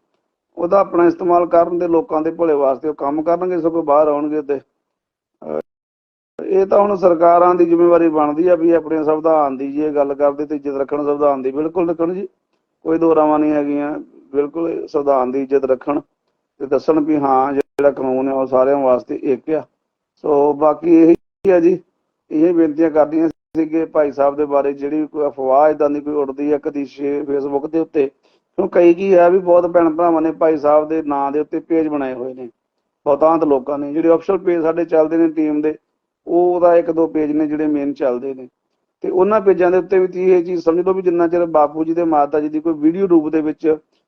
ਉਹਦਾ ਆਪਣਾ ਇਸਤੇਮਾਲ ਕਰਨ ਦੇ ਲੋਕਾਂ ਦੇ ਭਲੇ ਵਾਸਤੇ ਉਹ ਕੰਮ ਕਰਨਗੇ, ਸਗੋਂ ਬਾਹਰ ਆਉਣਗੇ ਤੇ। ਇਹ ਤਾਂ ਹੁਣ ਸਰਕਾਰਾਂ ਦੀ ਜ਼ਿੰਮੇਵਾਰੀ ਬਣਦੀ ਆ ਵੀ ਆਪਣੇ ਸੰਵਿਧਾਨ ਦੀ ਜੇ ਗੱਲ ਕਰਦੇ ਤੇ ਇੱਜ਼ਤ ਰੱਖਣ, ਸੰਵਿਧਾਨ ਦੀ ਬਿਲਕੁਲ ਰੱਖਣ ਜੀ। ਕੋਈ ਦੋ ਰਾਵਾਂ ਨਹੀਂ ਹੈਗੀਆਂ, ਬਿਲਕੁਲ ਇਹ ਸੰਵਿਧਾਨ ਦੀ ਇੱਜ਼ਤ ਰੱਖਣ ਤੇ ਦੱਸਣ ਵੀ ਹਾਂ, ਜਿਹੜਾ ਕਾਨੂੰਨ ਹੈ ਉਹ ਸਾਰਿਆਂ ਵਾਸਤੇ ਇੱਕ ਆ। ਸੋ ਬਾਕੀ ਇਹੀ ਆ ਜੀ, ਇਹ ਬੇਨਤੀਆਂ ਕਰਦੀਆਂ ਸੀਗੇ ਭਾਈ ਸਾਹਿਬ ਦੇ ਬਾਰੇ ਜਿਹੜੀ ਕੋਈ ਅਫਵਾਹ ਇਦਾਂ ਦੀ ਕੋਈ ਉੱਡਦੀ ਆ ਕਦੀ ਫੇਸਬੁੱਕ ਦੇ ਉੱਤੇ, ਕਿਉਂ ਕਈ ਕੀ ਹੈ ਵੀ ਬਹੁਤ ਭੈਣ ਭਰਾਵਾਂ ਨੇ ਭਾਈ ਸਾਹਿਬ ਦੇ ਨਾਂ ਦੇ ਉੱਤੇ ਪੇਜ ਬਣਾਏ ਹੋਏ ਨੇ। ਬਹੁਤਾਂਤ ਲੋਕਾਂ ਨੇ, ਜਿਹੜੇ ਅਫੀਸ਼ੀਅਲ ਪੇਜ ਸਾਡੇ ਚੱਲਦੇ ਨੇ ਟੀਮ ਦੇ ਉਹ ਉਹਦਾ ਇੱਕ ਦੋ ਪੇਜ ਨੇ ਜਿਹੜੇ ਮੇਨ ਚੱਲਦੇ ਨੇ। ਤੇ ਉਹਨਾਂ ਪੇਜਾਂ ਦੇ ਉੱਤੇ ਵੀ ਤੁਸੀਂ ਇਹ ਚੀਜ਼ ਸਮਝ ਲਓ ਵੀ ਜਿੰਨਾ ਚਿਰ ਬਾਪੂ ਜੀ ਦੇ ਮਾਤਾ ਜੀ ਦੀ ਕੋਈ ਵੀਡੀਓ ਰੂਪ ਦੇ ਵਿੱਚ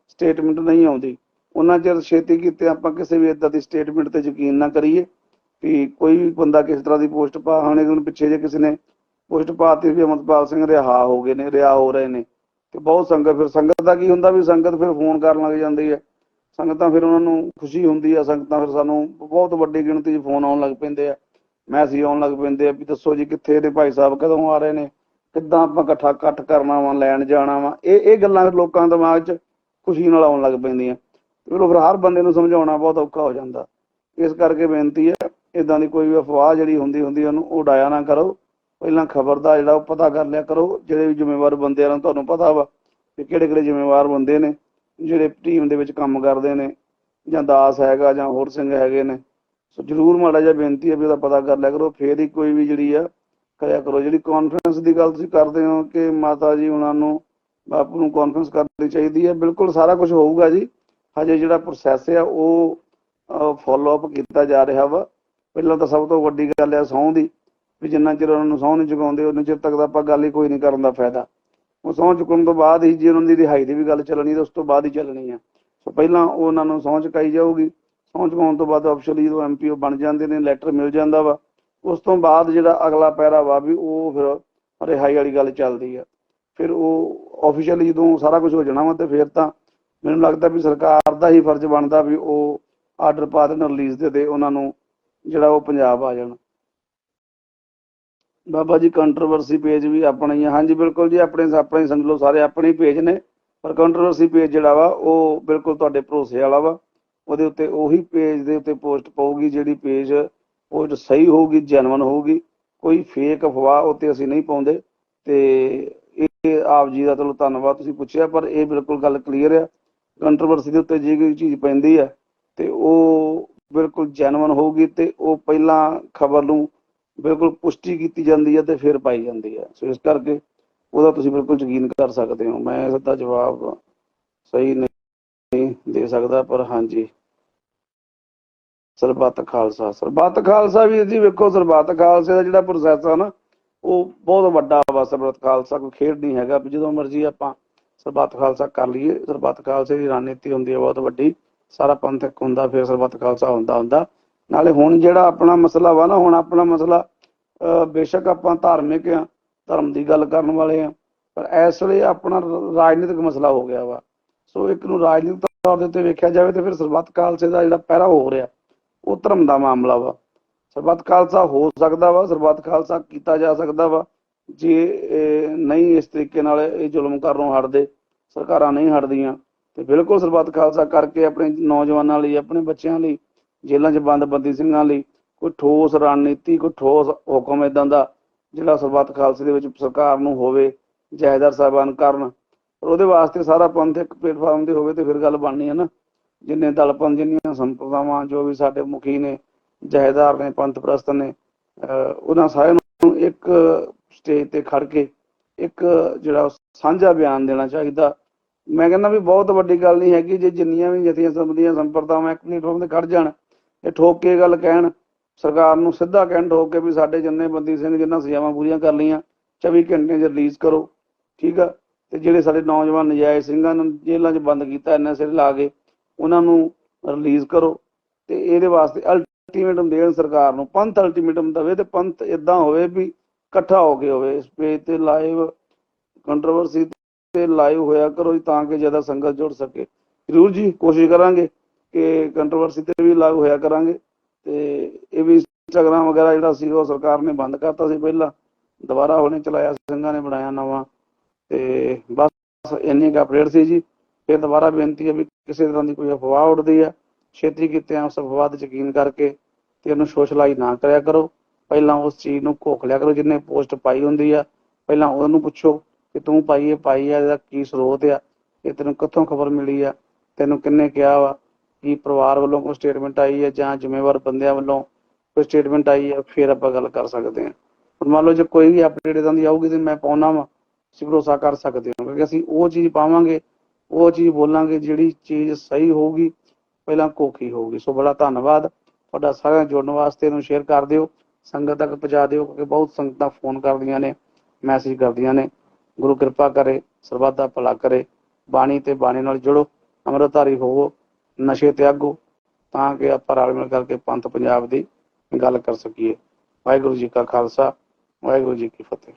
ਸਟੇਟਮੈਂਟ ਨਹੀਂ ਆਉਂਦੀ, ਉਹਨਾਂ ਚਿਰ ਛੇਤੀ ਕੀਤੇ ਆਪਾਂ ਕਿਸੇ ਵੀ ਇਦਾਂ ਦੀ ਸਟੇਟਮੈਂਟ ਤੇ ਯਕੀਨ ਨਾ ਕਰੀਏ ਵੀ ਕੋਈ ਵੀ ਬੰਦਾ ਕਿਸ ਤਰ੍ਹਾਂ ਦੀ ਪੋਸਟ ਪਾ ਹੁਣ ਇਹਨੂੰ ਪਿੱਛੇ ਜੇ ਕਿਸੇ ਨੇ ਪੁਸ਼ਟ ਪਾਤੀ ਵੀ ਅਮਰਪਾਲ ਸਿੰਘ ਰਿਹਾ ਹੋ ਗਏ ਨੇ, ਰਿਹਾ ਹੋ ਰਹੇ ਨੇ। ਤੇ ਬਹੁਤ ਸੰਗਤ, ਫਿਰ ਸੰਗਤ ਦਾ ਕੀ ਹੁੰਦਾ ਵੀ ਸੰਗਤ ਫਿਰ ਫੋਨ ਕਰਨ ਲੱਗ ਜਾਂਦੀ ਹੈ। ਸੰਗਤਾਂ ਫਿਰ ਉਹਨਾਂ ਨੂੰ ਖੁਸ਼ੀ ਹੁੰਦੀ ਆ, ਸੰਗਤਾਂ ਫਿਰ ਸਾਨੂੰ ਬਹੁਤ ਵੱਡੀ ਗਿਣਤੀ 'ਚ ਫੋਨ ਆਉਣ ਲੱਗ ਪੈਂਦੇ ਆ, ਮੈਸੇਜ ਆਉਣ ਲੱਗ ਪੈਂਦੇ ਆ ਵੀ ਦੱਸੋ ਜੀ ਕਿੱਥੇ ਨੇ ਭਾਈ ਸਾਹਿਬ ਕਦੋਂ ਆ ਰਹੇ ਨੇ, ਕਿੱਦਾਂ ਆਪਾਂ ਇਕੱਠਾ ਇਕੱਠ ਕਰਨਾ ਵਾ, ਲੈਣ ਜਾਣਾ ਵਾ। ਇਹ ਇਹ ਗੱਲਾਂ ਫਿਰ ਲੋਕਾਂ ਦੇ ਦਿਮਾਗ 'ਚ ਖੁਸ਼ੀ ਨਾਲ ਆਉਣ ਲੱਗ ਪੈਂਦੀਆਂ। ਤੇ ਫਿਰ ਹਰ ਬੰਦੇ ਨੂੰ ਸਮਝਾਉਣਾ ਬਹੁਤ ਔਖਾ ਹੋ ਜਾਂਦਾ। ਇਸ ਕਰਕੇ ਬੇਨਤੀ ਹੈ ਇਦਾਂ ਦੀ ਕੋਈ ਵੀ ਅਫਵਾਹ ਜਿਹੜੀ ਹੁੰਦੀ ਹੁੰਦੀ ਉਹਨੂੰ ਉਡਾਇਆ ਨਾ ਕਰੋ। ਪਹਿਲਾਂ ਖਬਰ ਦਾ ਜਿਹੜਾ ਉਹ ਪਤਾ ਕਰ ਲਿਆ ਕਰੋ, ਜਿਹੜੇ ਵੀ ਜ਼ਿੰਮੇਵਾਰ ਬੰਦੇ ਆ ਤੁਹਾਨੂੰ ਪਤਾ ਵਾ ਕਿ ਕਿਹੜੇ ਕਿਹੜੇ ਜ਼ਿੰਮੇਵਾਰ ਬੰਦੇ ਨੇ, ਜਿਹੜੇ ਟੀਮ ਦੇ ਵਿੱਚ ਕੰਮ ਕਰਦੇ ਨੇ, ਜਾਂ ਦਾਸ ਹੈਗਾ, ਜਾਂ ਹੋਰ ਸਿੰਘ ਹੈਗੇ ਨੇ। ਸੋ ਜਰੂਰ ਮਾੜਾ ਜਿਹਾ ਬੇਨਤੀ ਹੈ ਵੀ ਉਹਦਾ ਪਤਾ ਕਰ ਲਿਆ ਕਰੋ, ਫੇਰ ਹੀ ਕੋਈ ਵੀ ਜਿਹੜੀ ਆ, ਕਰਿਆ ਕਰੋ। ਜਿਹੜੀ ਕਾਨਫਰੰਸ ਦੀ ਗੱਲ ਤੁਸੀਂ ਕਰਦੇ ਹੋ ਕਿ ਮਾਤਾ ਜੀ ਉਹਨਾਂ ਨੂੰ ਬਾਪੂ ਨੂੰ ਕਾਨਫਰੰਸ ਕਰਨੀ ਚਾਹੀਦੀ ਹੈ, ਬਿਲਕੁਲ ਸਾਰਾ ਕੁਝ ਹੋਊਗਾ ਜੀ। ਹਜੇ ਜਿਹੜਾ ਪ੍ਰੋਸੈਸ ਆ, ਉਹ ਫਾਲੋ ਅਪ ਕੀਤਾ ਜਾ ਰਿਹਾ ਵਾ। ਪਹਿਲਾਂ ਤਾਂ ਸਭ ਤੋਂ ਵੱਡੀ ਗੱਲ ਹੈ ਸਹੁੰ ਦੀ। ਵੀ ਜਿੰਨਾ ਚਿਰ ਉਹਨਾਂ ਨੂੰ ਸਹੁੰ ਨਹੀਂ ਚੁਕਾਉਂਦੇ, ਉਹਨਾਂ ਚਿਰ ਤੱਕ ਤਾਂ ਆਪਾਂ ਗੱਲ ਹੀ ਕੋਈ ਨਹੀਂ ਕਰਨ ਦਾ ਫਾਇਦਾ। ਉਹ ਸਹੁੰ ਚੁੱਕਣ ਤੋਂ ਬਾਅਦ ਹੀ ਜੇ ਉਹਨਾਂ ਦੀ ਰਿਹਾਈ ਦੀ ਵੀ ਗੱਲ ਚੱਲਣੀ ਤਾਂ ਉਸ ਤੋਂ ਬਾਅਦ ਹੀ ਚੱਲਣੀ ਆ। ਸੋ ਪਹਿਲਾਂ ਉਹਨਾਂ ਨੂੰ ਸਹੁੰ ਚੁਕਾਈ ਜਾਊਗੀ। ਸਹੁੰ ਚੁਕਾਉਣ ਤੋਂ ਬਾਅਦ ਆਫਸ਼ਲੀ ਜਦੋਂ ਐਮਪੀਓ ਬਣ ਜਾਂਦੇ ਨੇ ਲੈਟਰ ਮਿਲ ਜਾਂਦਾ ਵਾ। ਉਸ ਤੋਂ ਬਾਅਦ ਜਿਹੜਾ ਅਗਲਾ ਪੈਰਾ ਵਾ ਵੀ ਉਹ ਫਿਰ ਰਿਹਾਈ ਵਾਲੀ ਗੱਲ ਚੱਲਦੀ ਆ। ਫਿਰ ਉਹ ਆਫੀਸ਼ੀਅਲੀ ਜਦੋਂ ਸਾਰਾ ਕੁਝ ਹੋ ਜਾਣਾ ਵਾ ਤੇ ਫਿਰ ਤਾਂ ਮੈਨੂੰ ਲੱਗਦਾ ਵੀ ਸਰਕਾਰ ਦਾ ਹੀ ਫਰਜ਼ ਬਣਦਾ ਵੀ ਉਹ ਆਰਡਰ ਪਾ ਦੇਣ ਰਿਲੀਜ਼ ਦੇ ਦੇ, ਉਹਨਾਂ ਨੂੰ ਜਿਹੜਾ ਉਹ ਪੰਜਾਬ ਆ ਜਾਣ। ਬਾਬਾ ਜੀ ਕੰਟਰੋਵਰਸੀ ਪੇਜ ਵੀ ਆਪਣਾ ਹੀ ਆ। ਹਾਂਜੀ, ਬਿਲਕੁਲ ਜੀ, ਆਪਣੇ ਆਪਣੇ ਹੀ ਸਮਝ ਲਓ, ਸਾਰੇ ਆਪਣੇ ਹੀ ਪੇਜ ਨੇ। ਪਰ ਕੰਟਰੋਵਰਸੀ ਪੇਜ ਜਿਹੜਾ ਵਾ, ਉਹ ਬਿਲਕੁਲ ਤੁਹਾਡੇ ਭਰੋਸੇ ਵਾਲਾ ਵਾ। ਉਹਦੇ ਉੱਤੇ ਉਹੀ ਪੇਜ ਦੇ ਉੱਤੇ ਪੋਸਟ ਪਾਊਗੀ, ਜਿਹੜੀ ਪੇਜ ਪੋਸਟ ਸਹੀ ਹੋਊਗੀ ਜੈਨੂਇਨ ਹੋਊਗੀ। ਕੋਈ ਫੇਕ ਅਫਵਾਹ ਉੱਤੇ ਅਸੀਂ ਨਹੀਂ ਪਾਉਂਦੇ। ਤੇ ਇਹ ਆਪ ਜੀ ਦਾ ਚਲੋ ਧੰਨਵਾਦ ਤੁਸੀਂ ਪੁੱਛਿਆ, ਪਰ ਇਹ ਬਿਲਕੁਲ ਗੱਲ ਕਲੀਅਰ ਆ। ਕੰਟਰੋਵਰਸੀ ਦੇ ਉੱਤੇ ਜੇ ਕੋਈ ਚੀਜ਼ ਪੈਂਦੀ ਆ, ਤੇ ਉਹ ਬਿਲਕੁਲ ਜੈਨੂਇਨ ਹੋਊਗੀ ਤੇ ਉਹ ਪਹਿਲਾਂ ਖਬਰ ਨੂੰ ਬਿਲਕੁਲ ਪੁਸ਼ਟੀ ਕੀਤੀ ਜਾਂਦੀ ਹੈ ਤੇ ਫਿਰ ਪਾਈ ਜਾਂਦੀ ਹੈ। ਸੋ ਇਸ ਕਰਕੇ ਉਹਦਾ ਤੁਸੀਂ ਬਿਲਕੁਲ ਯਕੀਨ ਕਰ ਸਕਦੇ ਹੋ। ਮੈਂ ਇਸ ਦਾ ਜਵਾਬ ਸਹੀ ਨਹੀਂ ਦੇ ਸਕਦਾ, ਪਰ ਹਾਂਜੀ। ਸਰਬੱਤ ਖਾਲਸਾ। ਸਰਬੱਤ ਖਾਲਸਾ ਵੀ ਜੀ, ਵੇਖੋ ਸਰਬੱਤ ਖਾਲਸੇ ਦਾ ਜਿਹੜਾ ਪ੍ਰੋਸੈਸ ਆ ਨਾ, ਉਹ ਬਹੁਤ ਵੱਡਾ ਵਾ ਸਰਬੱਤ ਖਾਲਸਾ, ਕੋਈ ਖੇਡ ਨਹੀਂ ਹੈਗਾ। ਜਦੋਂ ਮਰਜ਼ੀ ਆਪਾਂ ਸਰਬੱਤ ਖਾਲਸਾ ਕਰ ਲਈਏ, ਸਰਬੱਤ ਖਾਲਸੇ ਦੀ ਰਣਨੀਤੀ ਹੁੰਦੀ ਹੈ, ਬਹੁਤ ਵੱਡੀ। ਸਾਰਾ ਪੰਥ ਇੱਕ ਹੁੰਦਾ, ਫਿਰ ਸਰਬੱਤ ਖਾਲਸਾ ਹੁੰਦਾ ਹੁੰਦਾ। ਨਾਲੇ ਹੁਣ ਜਿਹੜਾ ਆਪਣਾ ਮਸਲਾ ਵਾ ਨਾ, ਹੁਣ ਆਪਣਾ ਮਸਲਾ, ਅਹ ਬੇਸ਼ੱਕ ਆਪਾਂ ਧਾਰਮਿਕ ਆ, ਧਰਮ ਦੀ ਗੱਲ ਕਰਨ ਵਾਲੇ ਆ, ਪਰ ਇਸ ਵੇਲੇ ਆਪਣਾ ਰਾਜਨੀਤਿਕ ਮਸਲਾ ਹੋ ਗਿਆ ਵਾ। ਸੋ ਇੱਕ ਨੂੰ ਰਾਜਨੀਤਿਕ ਤੌਰ ਦੇ ਉੱਤੇ ਵੇਖਿਆ ਜਾਵੇ ਤੇ ਫਿਰ ਸਰਬੱਤ ਖਾਲਸੇ ਦਾ ਜਿਹੜਾ ਪਹਿਰਾ ਹੋ ਰਿਹਾ, ਉਹ ਧਰਮ ਦਾ ਮਾਮਲਾ ਵਾ। ਸਰਬੱਤ ਖਾਲਸਾ ਹੋ ਸਕਦਾ ਵਾ, ਸਰਬੱਤ ਖਾਲਸਾ ਕੀਤਾ ਜਾ ਸਕਦਾ ਵਾ। ਜੇ ਨਹੀਂ ਇਸ ਤਰੀਕੇ ਨਾਲ ਇਹ ਜ਼ੁਲਮ ਕਰਨੋਂ ਹਟਦੇ, ਸਰਕਾਰਾਂ ਨਹੀਂ ਹਟਦੀਆਂ, ਤੇ ਬਿਲਕੁਲ ਸਰਬੱਤ ਖਾਲਸਾ ਕਰਕੇ ਆਪਣੇ ਨੌਜਵਾਨਾਂ ਲਈ, ਆਪਣੇ ਬੱਚਿਆਂ ਲਈ ਜੇਲ੍ਹਾਂ 'ਚ ਬੰਦ ਬੰਦੀ ਸਿੰਘਾਂ ਲਈ ਕੋਈ ਠੋਸ ਰਣਨੀਤੀ, ਕੋਈ ਠੋਸ ਹੁਕਮ ਇਦਾਂ ਦਾ ਜਿਹੜਾ ਸਰਬੱਤ ਖਾਲਸੇ ਦੇ ਵਿੱਚ ਸਰਕਾਰ ਨੂੰ ਹੋਵੇ ਜਾਇਦਾਰ ਸਾਹਿਬਾਨ ਕਰਨ। ਪਰ ਉਹਦੇ ਵਾਸਤੇ ਸਾਰਾ ਪੰਥ ਇੱਕ ਪਲੇਟਫਾਰਮ ਤੇ ਹੋਵੇ ਤੇ ਫਿਰ ਗੱਲ ਬਣਨੀ ਹੈ ਨਾ। ਜਿੰਨੇ ਦਲ ਪੰਥ ਜਿੰਨੀਆਂ ਸੰਪਰਦਾਵਾਂ ਜੋ ਵੀ ਸਾਡੇ ਮੁਖੀ ਨੇ, ਜਹੇਦਾਰ ਨੇ, ਪੰਥ ਪ੍ਰਸਤ ਨੇ, ਅਹ ਉਹਨਾਂ ਸਾਰਿਆਂ ਨੂੰ ਇੱਕ ਸਟੇਜ ਤੇ ਖੜ ਕੇ ਇੱਕ ਜਿਹੜਾ ਸਾਂਝਾ ਬਿਆਨ ਦੇਣਾ ਚਾਹੀਦਾ। ਮੈਂ ਕਹਿੰਦਾ ਵੀ ਬਹੁਤ ਵੱਡੀ ਗੱਲ ਨਹੀਂ ਹੈਗੀ, ਜੇ ਜਿੰਨੀਆਂ ਵੀ ਜਥੀਆਂ ਸੰਬੰਧੀਆਂ ਸੰਪਰਦਾਵਾਂ ਇੱਕ ਪਲੇਟਫਾਰਮ ਤੇ ਖੜ ਜਾਣ ਇਹ ਠੋਕ ਕੇ ਗੱਲ ਕਹਿਣ, ਸਰਕਾਰ ਨੂੰ ਸਿੱਧਾ ਕਹਿਣ ਠੋਕ ਕੇ ਵੀ ਸਾਡੇ ਜਿੰਨੇ ਬੰਦੀ ਸਿੰਘ ਜਿਨ੍ਹਾਂ ਸਜ਼ਾਵਾਂ ਪੂਰੀਆਂ ਕਰ ਲਈਆਂ 24 ਘੰਟੇ 'ਚ ਰਿਲੀਜ਼ ਕਰੋ, ਠੀਕ ਆ? ਤੇ ਜਿਹੜੇ ਸਾਡੇ ਨੌਜਵਾਨ ਨਜਾਇਜ਼ ਸਿੰਘਾਂ ਨੂੰ ਜੇਲ੍ਹਾਂ 'ਚ ਬੰਦ ਕੀਤਾ ਐਨਐਸਏ ਲਾ ਕੇ, ਉਹਨਾਂ ਨੂੰ ਰਿਲੀਜ਼ ਕਰੋ। ਤੇ ਇਹਦੇ ਵਾਸਤੇ ਅਲਟੀਮੇਟਮ ਦੇਣ ਸਰਕਾਰ ਨੂੰ, ਪੰਥ ਅਲਟੀਮੇਟਮ ਦੇਵੇ ਤੇ ਪੰਥ ਇਦਾਂ ਹੋਵੇ ਵੀ ਇਕੱਠਾ ਹੋ ਕੇ ਹੋਵੇ, ਇਸ ਪੇਜ ਤੇ ਲਾਈਵ ਕੰਟਰੋਵਰਸੀ ਤੇ ਲਾਈਵ ਹੋਇਆ ਕਰੋ ਜੀ, ਤਾਂ ਕਿ ਜ਼ਿਆਦਾ ਸੰਗਤ ਜੁੜ ਸਕੇ। ਜ਼ਰੂਰ ਜੀ, ਕੋਸ਼ਿਸ਼ ਕਰਾਂਗੇ। ਕਿ ਕੰਟਰੋਵਰਸੀ ਤੇ ਵੀ ਲਾਗੂ ਹੋਇਆ ਕਰਾਂਗੇ। ਤੇ ਇਹ ਵੀ ਇੰਸਟਾਗ੍ਰਾਮ ਵਗੈਰਾ ਜਿਹੜਾ ਸੀ ਉਹ ਸਰਕਾਰ ਨੇ ਬੰਦ ਕਰਤਾ ਸੀ ਪਹਿਲਾਂ। ਦੁਬਾਰਾ ਉਹਨੇ ਚਲਾਇਆ, ਸਿੰਘਾਂ ਨੇ ਬਣਾਇਆ ਨਵਾਂ। ਤੇ ਬਸ ਇੰਨੀ ਕੁ ਅਪਡੇਟ ਸੀ ਜੀ। ਫਿਰ ਦੁਬਾਰਾ ਬੇਨਤੀ ਹੈ ਵੀ ਕਿਸੇ ਤਰ੍ਹਾਂ ਦੀ ਕੋਈ ਅਫਵਾਹ ਉੱਡਦੀ ਆ, ਛੇਤੀ ਕੀਤੇ ਉਸ ਅਫਵਾਹ ਤੇ ਯਕੀਨ ਕਰਕੇ ਤੇ ਉਹਨੂੰ ਸੋਸ਼ਲਾਈਜ਼ ਨਾ ਕਰਿਆ ਕਰੋ। ਪਹਿਲਾਂ ਉਸ ਚੀਜ਼ ਨੂੰ ਘੋਖ ਲਿਆ ਕਰੋ, ਜਿੰਨੇ ਪੋਸਟ ਪਾਈ ਹੁੰਦੀ ਆ। ਪਹਿਲਾਂ ਉਹਨੂੰ ਪੁੱਛੋ ਕਿ ਤੂੰ ਪਾਈ ਇਹ ਪਾਈ ਆ ਇਹਦਾ ਕੀ ਸਰੋਤ ਆ? ਇਹ ਤੈਨੂੰ ਕਿੱਥੋਂ ਖਬਰ ਮਿਲੀ ਆ? ਤੈਨੂੰ ਕਿੰਨੇ ਕਿਹਾ ਵਾ? ਕੀ ਪਰਿਵਾਰ ਵੱਲੋਂ ਕੋਈ ਸਟੇਟਮੈਂਟ ਆਈ ਹੈ ਜਾਂ ਜ਼ਿੰਮੇਵਾਰ ਬੰਦਿਆਂ ਵੱਲੋਂ ਕੋਈ ਸਟੇਟਮੈਂਟ ਆਈ ਹੈ, ਫਿਰ ਆਪਾਂ ਗੱਲ ਕਰ ਸਕਦੇ ਹਾਂ। ਹੁਣ ਮੰਨ ਲਓ ਜੇ ਕੋਈ ਵੀ ਅਪਡੇਟ ਇਦਾਂ ਦੀ ਆਊਗੀ ਤੇ ਮੈਂ ਪਾਉਣਾ ਵਾ, ਤੁਸੀਂ ਭਰੋਸਾ ਕਰ ਸਕਦੇ ਹੋ, ਕਿਉਂਕਿ ਅਸੀਂ ਉਹ ਚੀਜ਼ ਪਾਵਾਂਗੇ, ਉਹ ਚੀਜ਼ ਬੋਲਾਂਗੇ ਜਿਹੜੀ ਚੀਜ਼ ਸਹੀ ਹੋਊਗੀ, ਪਹਿਲਾਂ ਕੋਖੀ ਹੋਊਗੀ। ਸੋ ਬੜਾ ਧੰਨਵਾਦ। ਤੁਹਾਡਾ ਸਾਰਿਆਂ ਨਾਲ ਜੁੜਨ ਵਾਸਤੇ ਇਹਨੂੰ ਸ਼ੇਅਰ ਕਰ ਦਿਓ। ਸੰਗਤ ਤੱਕ ਪਹੁੰਚਾ ਦਿਓ, ਕਿਉਂਕਿ ਬਹੁਤ ਸੰਗਤਾਂ ਫੋਨ ਕਰਦੀਆਂ ਨੇ ਮੈਸੇਜ ਕਰਦੀਆਂ ਨੇ। ਗੁਰੂ ਕਿਰਪਾ ਕਰੇ, ਸਰਬੱਤ ਦਾ ਭਲਾ ਕਰੇ, ਬਾਣੀ ਤੇ ਬਾਣੀ ਨਾਲ ਜੁੜੋ, ਅੰਮ੍ਰਿਤਧਾਰੀ ਹੋਵੋ। ਨਸ਼ੇ 'ਤੇ ਆਗੂ, ਤਾਂ ਕਿ ਆਪਾਂ ਰਲ ਮਿਲ ਕਰਕੇ ਪੰਥ ਪੰਜਾਬ ਦੀ ਗੱਲ ਕਰ ਸਕੀਏ। ਵਾਹਿਗੁਰੂ ਜੀ ਕਾ ਖਾਲਸਾ, ਵਾਹਿਗੁਰੂ ਜੀ ਕੀ ਫਤਿਹ।